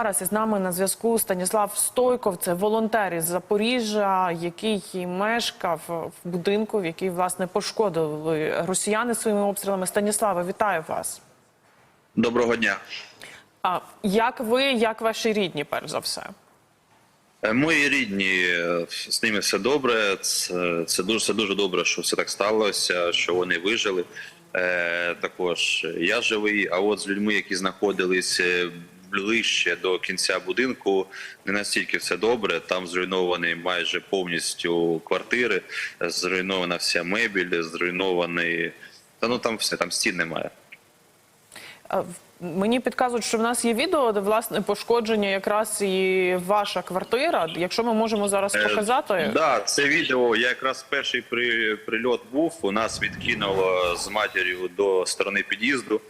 Зараз із нами на зв'язку Станіслав Стойков, це волонтер із Запоріжжя, який мешкав в будинку, в який власне пошкодили росіяни своїми обстрілами. Станіславе, вітаю вас. Доброго дня. А як ви, як ваші рідні, перш за все? Е, Мої рідні е, з ними все добре. Це, це дуже це дуже добре, що все так сталося, що вони вижили. Е, також я живий. А от з людьми, які знаходились е, ближче до кінця будинку, не настільки все добре. Там зруйновані майже повністю квартири, е, зруйнована вся мебіль, зруйнований. Та ну там все, там стін немає. Мені підказують, що в нас є відео, де власне пошкодження якраз і ваша квартира. Якщо ми можемо зараз Е, показати, Да, це відео. Я якраз перший при, прильот був. У нас відкинуло з матір'ю до сторони під'їзду.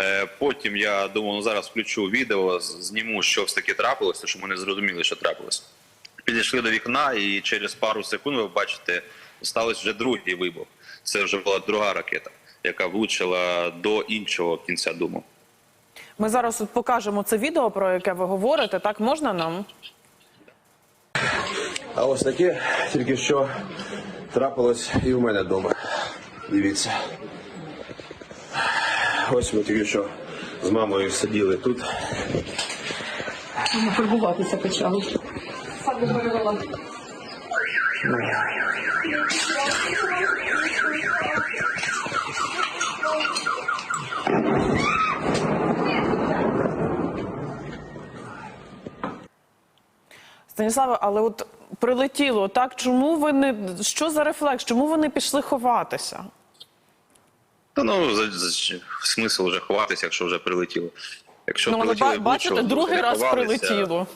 Е, Потім я думав, ну зараз включу відео, зніму, що все таки трапилося, щоб ми не зрозуміли, що трапилося. Підійшли до вікна, і через пару секунд ви бачите, сталося вже другий вибух. Це вже була друга ракета, яка влучила до іншого кінця дому. ми зараз от покажемо це відео, про яке ви говорите. Так можна нам? А ось таке тільки що трапилось і у мене вдома. Дивіться. Ось ми тільки що з мамою сиділи тут. фарбуватися почали. Фарбу перевела. Станіславе, але от прилетіло так. Чому ви не що за рефлекс? Чому ви не пішли ховатися? Та ну за, за смисл вже ховатися, якщо вже прилетіло. Якщо ну, прилетіло ба- бачите, другий раз прилетіло.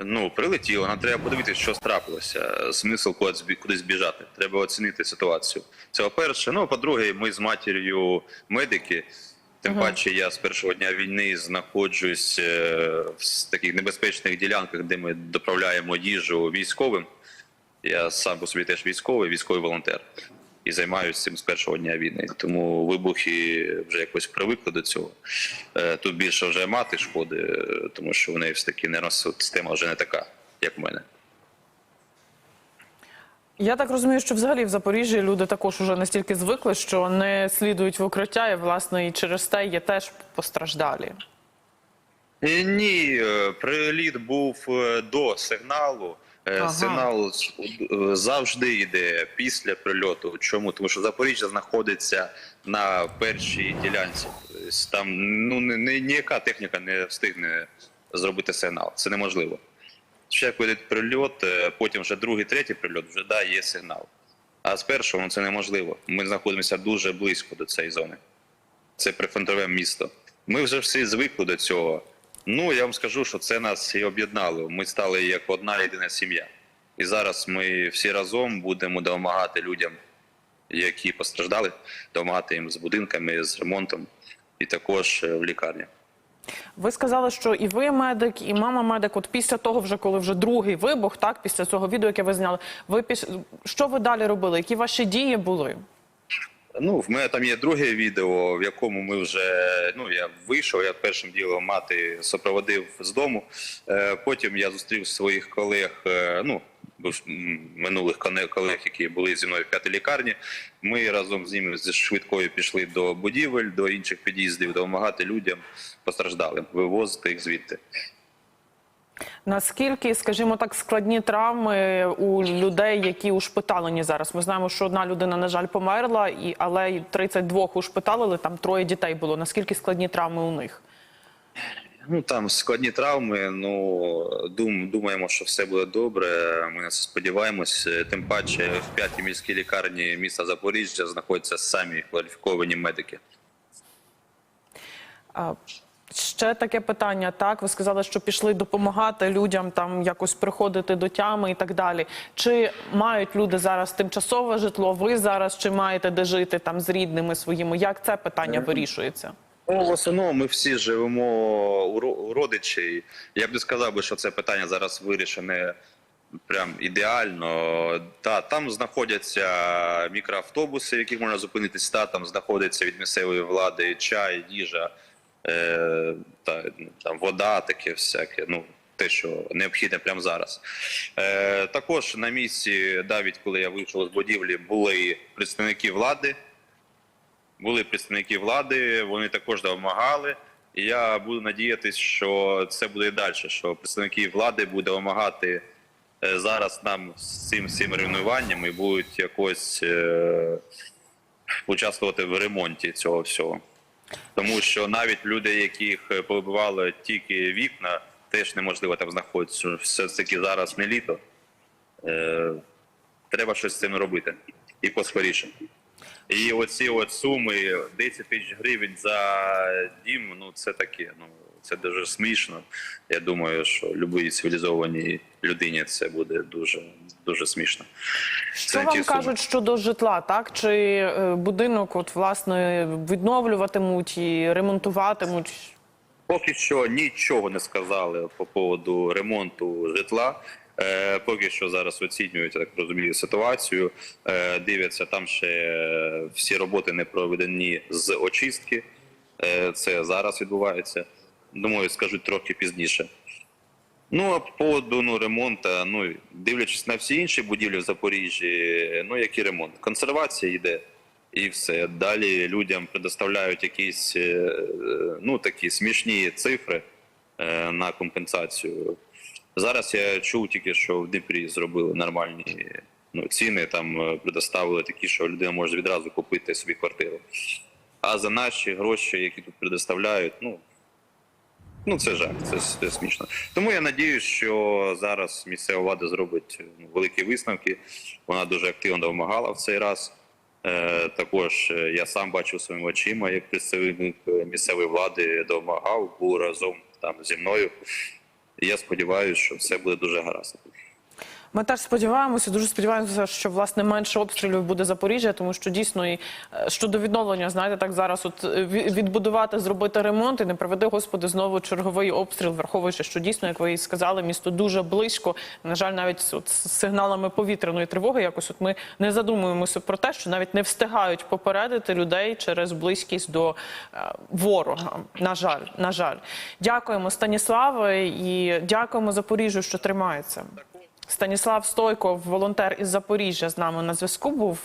Ну, прилетіло, нам треба подивитися, що трапилося. Смисл кудись, біжати. Треба оцінити ситуацію. Це по-перше. Ну, по-друге, ми з матір'ю медики. Тим паче, я з першого дня війни знаходжусь е, в таких небезпечних ділянках, де ми доправляємо їжу військовим. Я сам по собі теж військовий, військовий волонтер. І займаюся цим з першого дня війни. Тому вибухи вже якось привикли до цього. Е, Тут більше вже мати шкоди, е, тому що в неї все таки нервна система вже не така, як в мене. Я так розумію, що взагалі в Запоріжжі люди також уже настільки звикли, що не слідують в укриття, і власне і через те є теж постраждалі. Е, Ні, приліт був до сигналу. Е, Ага. Сигнал е, завжди йде після прильоту. Чому? Тому що Запоріжжя знаходиться на першій ділянці. Там ну не- ніяка техніка не встигне зробити сигнал. Це неможливо. Ще вийде прильот, е, потім вже другий, третій прильот, вже да, є сигнал. А з першого ну, це неможливо. Ми знаходимося дуже близько до цієї зони. Це прифронтове місто. Ми вже всі звикли до цього. Ну я вам скажу, що це нас і об'єднало. Ми стали як одна єдина сім'я. І зараз ми всі разом будемо допомагати людям, які постраждали, допомагати їм з будинками, з ремонтом, і також е, в лікарні. Ви сказали, що і ви медик, і мама медик. От після того, вже коли вже другий вибух, так після цього відео, яке ви зняли, ви піш... що ви далі робили? Які ваші дії були? Ну, в мене там є друге відео, в якому ми вже ну я вийшов. Я першим ділом мати супроводив з дому. Е, потім я зустрів своїх колег, е, ну минулих колег, які були зі мною в п'ятій лікарні. Ми разом з ними зі швидкою пішли до будівель, до інших під'їздів, допомагати людям постраждалим, вивозити їх звідти. Наскільки, скажімо так, складні травми у людей, які ушпиталені зараз? Ми знаємо, що одна людина, на жаль, померла, і але й 32 ушпиталили, там троє дітей було. Наскільки складні травми у них? Ну там складні травми. Ну дум, думаємо, що все буде добре. Ми на це сподіваємось. Тим паче в п'ятій міській лікарні міста Запоріжжя знаходяться самі кваліфіковані медики. А, Ще таке питання. Так, ви сказали, що пішли допомагати людям там якось приходити до тями і так далі. Чи мають люди зараз тимчасове житло? Ви зараз чи маєте де жити там з рідними своїми? Як це питання вирішується? Ну, в основному ми всі живемо у ро- родичей. Я б не сказав би, що це питання зараз вирішене прям ідеально. Та там знаходяться мікроавтобуси, в яких можна зупинитись. Та там знаходиться від місцевої влади чай, їжа. Е, та, там, вода, таке всяке. Ну, те, що необхідне прямо зараз. Е, також на місці, навіть коли я вийшов з будівлі, були представники влади. Були представники влади, вони також допомагали. Я буду надіятися, що це буде і далі, що представники влади будуть вимагати е, зараз нам з цим всім руйнуванням і будуть якось е, участвувати в ремонті цього всього. Тому що навіть люди, яких побивали тільки вікна, теж неможливо там знаходитися. Все ж таки зараз не літо. Е, треба щось з цим робити. І поскоріше. І оці от суми 10 тисяч гривень за дім, ну це таке. Ну це дуже смішно. Я думаю, що будь-якій цивілізованій людині це буде дуже дуже смішно. Що Це вам кажуть щодо житла, так чи е, будинок, от власне відновлюватимуть і ремонтуватимуть? Поки що нічого не сказали по поводу ремонту житла. Е, поки що зараз оцінюють, я так розумію, ситуацію. Е, дивляться, там ще всі роботи не проведені з очистки. Е, це зараз відбувається. Думаю, скажуть трохи пізніше. Ну, а по поводу ну, ремонту, ну, дивлячись на всі інші будівлі в Запоріжжі, ну який ремонт? Консервація йде і все. Далі людям предоставляють якісь е, ну, такі смішні цифри е, на компенсацію. Зараз я чув тільки, що в Дніпрі зробили нормальні ну, ціни, там е, предоставили такі, що людина може відразу купити собі квартиру. А за наші гроші, які тут предоставляють, ну, Ну, це жах, це, це смішно. Тому я сподіваюся, що зараз місцева влада зробить ну, великі висновки. Вона дуже активно допомагала в цей раз. Е, також е, я сам бачив своїми очима, як представник е, місцевої влади допомагав, був разом там зі мною. І я сподіваюся, що все буде дуже гаразд. Ми теж сподіваємося, дуже сподіваємося, що власне менше обстрілів буде Запоріжжя, тому що дійсно і е, щодо відновлення, знаєте, так зараз от е, відбудувати, зробити ремонт і не приведи господи знову черговий обстріл, враховуючи, що дійсно, як ви і сказали, місто дуже близько. На жаль, навіть от з сигналами повітряної тривоги, якось от ми не задумуємося про те, що навіть не встигають попередити людей через близькість до е, ворога. На жаль, на жаль, дякуємо Станіславе і дякуємо Запоріжжю, що тримається. Станіслав Стойков, волонтер із Запоріжжя, з нами на зв'язку був.